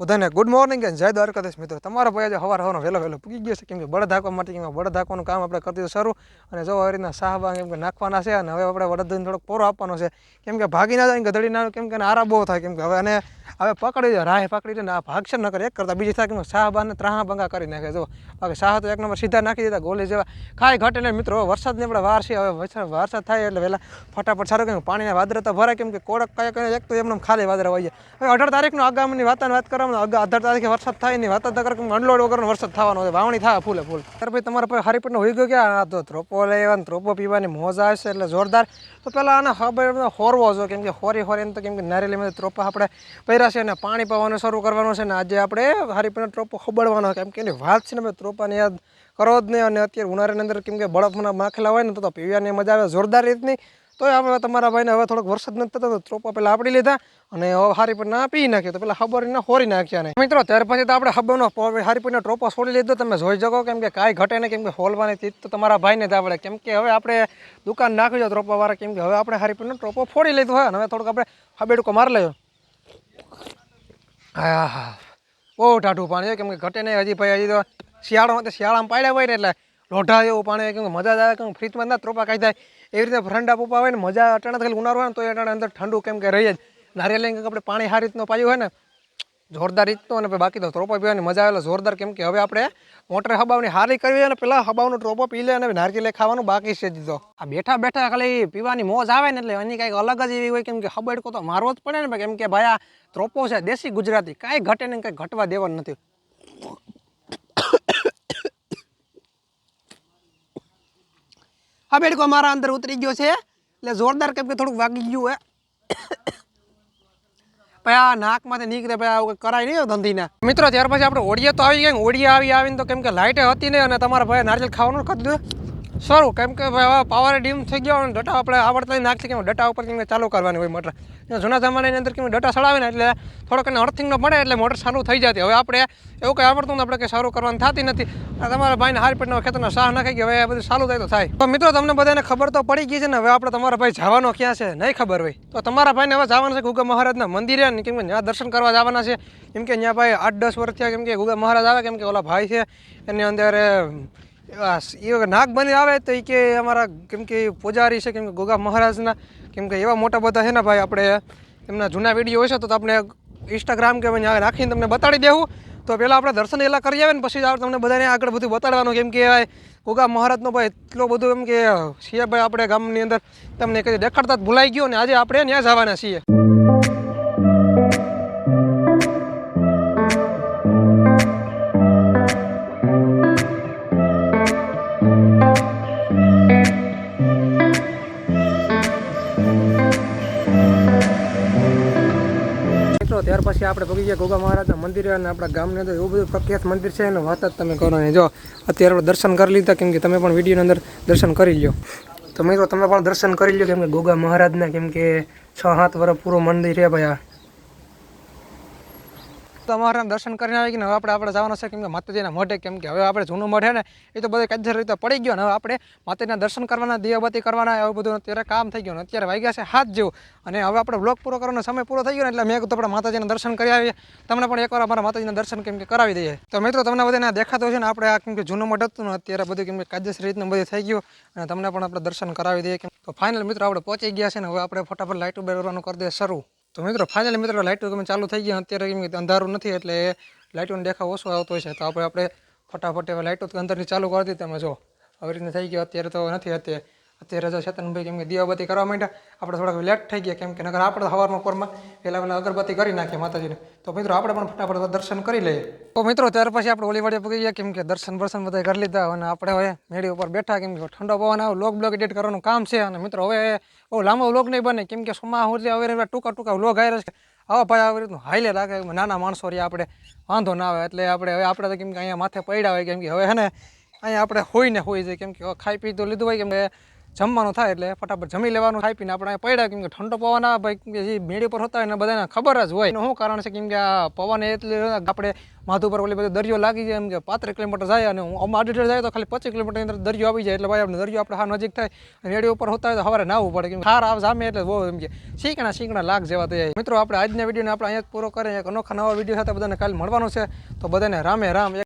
બધાને good morning અને જય દ્વારકાધીશ મિત્રો. તમારો ભાઈ આજે સવાર હવાનો વહેલો વહેલો પૂગી ગયો છે. કેમ કે બળદ હાંકવા માટે કેમ બળદ હાંકવાનું કામ આપણે કરી દીધું શરૂ અને જો આવી રીતના સાહબા કેમ કે નાખવાના છે અને હવે આપણે વડદ થોડોક પોરો આપવાનો છે. કેમ કે ભાગી ના જાય ગધડી ના કેમ કે આરા બહુ થાય. કેમ કે હવે અને હવે પકડી દો રાહે પકડી ને આ ભાગશે ન કરે એક કરતાં બીજી થાય કેમ કે સાહબાને ત્રાહા ભંગા કરી નાખે જો બાકી શાહ તો એક નંબર સીધા નાખી દીધા ગોલી જેવા. ખાય ઘટે ને મિત્રો વરસાદ ને આપણે વાર છે, હવે વરસાદ થાય એટલે વહેલા ફટાફટ સારું કેમ પાણીના તો ભરાય કેમ કે કોડક કયા કયા એક તો એમને ખાલી વાદરા હોય હવે અઢાર તારીખનો આગામીની વાત વાત કરવામાં અઢાર તારીખે વરસાદ થાય નહીં વાત કરે અનલોડ વગરનો વરસાદ થવાનો હોય, વાવણી થાય ફૂલે ફૂલ. ત્યારે ભાઈ તમારા પાસે હરીપટનો હોઈ ગયો કે આ તો ત્રોપો લેવાની ત્રોપો પીવાની મોજ આવશે એટલે જોરદાર. તો પહેલાં આને ખબર હોરવો જો, કેમ કે હોરી હોરી તો કેમ કે નારેલીમાં ત્રોપા આપણે પહેર્યા છે અને પાણી પાવાનું શરૂ કરવાનું છે ને આજે આપણે હરીપટનો ટ્રોપો ખબડવાનો કેમ કે એની વાત છે ને ભાઈ, ત્રોપાની યાદ કરો જ નહીં અને અત્યારે ઉનાળાની અંદર કેમ કે બળફના માખેલા હોય ને તો પીવાની મજા આવે, જોરદાર રીતની. તો આપણે તમારા ભાઈને હવે થોડોક વરસાદ નથી થતો તો ત્રોપા પહેલાં આપડી લીધા અને હારી પર ના પી નાખ્યો તો પેલા હબરીને હોરી નાખ્યા ને. મિત્રો, ત્યાર પછી તો આપણે હબરનો હારી પરનો ટ્રોપો છોડી લીધો, તમે જોઈ શકો કેમ કે કાંઈ ઘટે ને કેમ કે હોલવાની ચીજ તો તમારા ભાઈને જ આવડે. કેમ કે હવે આપણે દુકાન નાખી દો ત્રોપાવાળા, કેમ કે હવે આપણે હારી પરનો ટ્રોપો ફોડી લીધો હોય અને હવે થોડુંક આપણે હબેડકો મારી લેજો હા હા બહુ ટાઢું પાણી છે, કેમ કે ઘટે નહીં, હજી ભાઈ હજી તો શિયાળામાં તો શિયાળામાં પાડ્યા હોય ને એટલે લોઢા જેવું પાણી કેમ મજા જ આવે, કેમ ફ્રીજમાં ના ત્રોપા કાઢી જાય. એવી રીતે ઠંડા પોપા હોય ને મજા અટાણા ખાલી ઉનાળો હોય ને તો એ અટાણે અંદર ઠંડુ, કેમ કે રહી જ. નારિયેલ આપણે પાણી સારી રીતનું પાયું હોય ને જોરદાર રીતનું અને બાકી તો ટ્રોપો પીવાની મજા આવે જોરદાર કેમ કે હવે આપણે મોટર હબાવની હારી કરવી અને પેલા હબાવનો ટ્રોપો પી લે અને નારિયેલ ખાવાનું બાકી છે દીધો આ બેઠા બેઠા ખાલી પીવાની મોજ આવે ને એટલે એની કંઈક અલગ જ એવી હોય કેમ કે હબડકો તો મારવો જ પડે ને કેમ કે ભાઈ આ ત્રોપો છે દેશી ગુજરાતી, કાંઈ ઘટે ને કંઈ ઘટવા દેવાનું નથી. હબેડકો બેડકો મારા અંદર ઉતરી ગયો છે. એટલે જોરદાર કેમ કે થોડુંક વાગી ગયું હે. પછી આ નાકમાંથી નીકળે પછી આવું કરાય નહીં ધંધીના. મિત્રો, ત્યાર પછી આપણે ઓડિયા તો આવી ગયા ઓડિયા આવી આવીને તો કેમ કે લાઇટે હતી નહીં અને તમારા ભાઈ નારિયેલ ખાવાનું કરી દીધું. સારું, કેમ કે ભાઈ હવે પાવર ડીમ થઈ ગયો અને ડટા આપણે આવડતા નાખી કેમ? ડટા ઉપર કેમ ચાલુ કરવાની હોય મોટર જૂના જમાનાની અંદર કેમ ડટા સડાવે ને, એટલે થોડોક એને અર્થિંગનો પડે, એટલે મોટર સારું થઈ જતી. હવે આપણે એવું કંઈ આવડતું ને આપણે કંઈ સારું કરવાનું થતી નથી. તમારા ભાઈને હાર પેટનો ખેતરનો સાહ નાખી ગયો હવે આ બધું સારું થાય તો થાય. તો મિત્રો, તમને બધાને ખબર તો પડી ગઈ છે ને, હવે આપણે તમારા ભાઈ જવાનો ક્યાં છે, નહીં ખબર હોય. તો તમારા ભાઈને હવે જવાનું છે ગુગા મહારાજના મંદિરે ને, કેમ કે ત્યાં દર્શન કરવા જવાના છે. કેમ કે ત્યાં ભાઈ આઠ દસ વર્ષ થયા, કેમ કે ગુગા મહારાજ આવે, કેમ કે ઓલા ભાઈ છે. એની અંદર એ નાગ બની આવે તો એ કે અમારા કેમ કે પૂજારી છે, કેમ કે ગોગા મહારાજના, કેમ કે એવા મોટા બધા છે ને ભાઈ આપણે, એમના જૂના વીડિયો હશે તો આપણે ઇન્સ્ટાગ્રામ કે રાખીને તમને બતાડી દેવું. તો પહેલાં આપણે દર્શન એલા કરી આવે ને પછી તમને બધાને આગળ બધું બતાડવાનું. કેમ કે ગોગા મહારાજનો ભાઈ એટલો બધું એમ કે છીએ ભાઈ, આપણે ગામની અંદર તમને કઈ દેખાડતા જ ભૂલાઈ ગયો ને આજે આપણે ત્યાં જવાના છીએ. ત્યાર પછી આપણે ભગી ગયા ગોગા મહારાજના મંદિરે અને આપણા ગામની અંદર એવું બધું પ્રખ્યાત મંદિર છે એને વાત જ તમે કરો જો, અત્યારે આપણે દર્શન કરી લીધા, કેમ કે તમે પણ વિડીયોની અંદર દર્શન કરી લ્યો. તો મિત્રો, તમે પણ દર્શન કરી લ્યો, કેમ કે ગોગા મહારાજના, કેમ કે છ સાત વર્ષ પૂરો મંદિર છે ભાઈ આ. તમારા દર્શન કરીને આવી ગયા ને હવે આપણે આપણે જવાનું છે કેમ કે માતાજીના મઢે, કેમ કે હવે આપણે જૂનું મઢ ને, એ તો બધું કાયદેસર રીતે પડી ગયો ને હવે આપણે માતાજીના દર્શન કરવાના દિયાબત્તી કરવાના, એવું બધું અત્યારે કામ થઈ ગયું ને અત્યારે વાગ્યા છે હાથ જેવું. અને હવે આપણે બ્લોગ પૂરો કરવાનો સમય પૂરો થઈ ગયો ને એટલે મેં કીધું આપણે માતાજીના દર્શન કરી આવીએ. તમને પણ એકવાર અમારા માતાજીના દર્શન કેમ કે કરાવી દઈએ. તો મિત્રો, તમને બધાને દેખાતો છે ને, આપણે આ કેમ કે જૂનું મઢ હતું ને, અત્યારે બધું કેમ કે કાયદેસર રીતનું બધું થઈ ગયું. અને તમને પણ આપણે દર્શન કરાવી દઈએ કેમ તો ફાઇનલ મિત્રો, આપણે પહોંચી ગયા છે ને, હવે આપણે ફટાફટ લાઇટો બેર કરવાનું કરી દઈએ શરૂ. તો મિત્રો ફાઇનલ મિત્રો લાઇટો તમે ચાલુ થઈ ગયા. અત્યારે અંધારું નથી, એટલે લાઇટોનો દેખાવ ઓછો આવતો હોય છે. તો આપણે આપણે ફટાફટ એવા લાઇટો અંદરની ચાલુ કરી દીધી. તમે જો આવી રીતના થઈ ગયો. અત્યારે તો નથી અત્યારે અત્યારે રજા ચેતનભાઈ કેમ કે દીવાબત્તી કરવા માંડ્યા. આપણે થોડાક લેટ થઈ ગયા, કેમ કે નગર આપણે સવારમાં પોરમાં પહેલાં પહેલાં અગરબત્તી કરી નાખીએ માતાજીને. તો મિત્રો, આપણે પણ ફટાફટ દર્શન કરી લઈએ. તો મિત્રો, ત્યાર પછી આપણે ઓલીવાડી પગી ગયા, કેમ કે દર્શન બર્શન બધા કરી લીધા. અને આપણે હવે મેળી ઉપર બેઠા, કેમ કે ઠંડો પવન આવે, લોક બ્લોક એડિટ કરવાનું કામ છે. અને મિત્રો, હવે બહુ લાંબો વ્લોગ નહીં બને. કેમ કે સોમા સુધી હવે ટૂંકા ટૂંકા વ્લોગ આવ્યા છે આવા ભાઈ આવી રીતનું હાઈલે રાખે. નાના માણસો રહ્યા આપણે. વાંધો ના આવે. એટલે આપણે હવે આપણે તો કેમ કે અહીંયા માથે પડ્યા હોય કેમ કે હવે હે ને, અહીંયા આપણે હોય ને હોય છે. કેમ કે ખાઈ પી તો લીધું હોય કેમ કે જમવાનું થાય એટલે ફટાફટ જમી લેવાનું ખાઈ પીને આપણે પડ્યા, કેમ કે ઠંડો પવન આવે, ભાઈ મેળી પર હોતા હોય ને બધાને ખબર જ હોય. એનું શું કારણ છે? કેમ કે આ પવન એટલે આપણે માથું પર ઓલી બધો દરિયો લાગી જાય, એમ કે પાંત્રીસ કિલોમીટર જાય અને હું અઢી જાય તો ખાલી પચીસ કિલોમીટરની અંદર દરિયો આવી જાય. એટલે ભાઈ, આપણે દરિયો આપણે હા નજીક થાય, રેડી ઉપર હોતા હોય તો સવારે નાવું પડે. કેમ હાર આવ સામે એટલે બહુ એમ કે શીકણા શીકણા લાગ જેવા થઈ જાય મિત્રો, આપણે આજના વિડીયોને આપણે અહીંયા પૂરો કરીએ. એક અનોખા નવા વીડિયો સાથે બધાને કાલે મળવાનું છે. તો બધાને રામે રામ.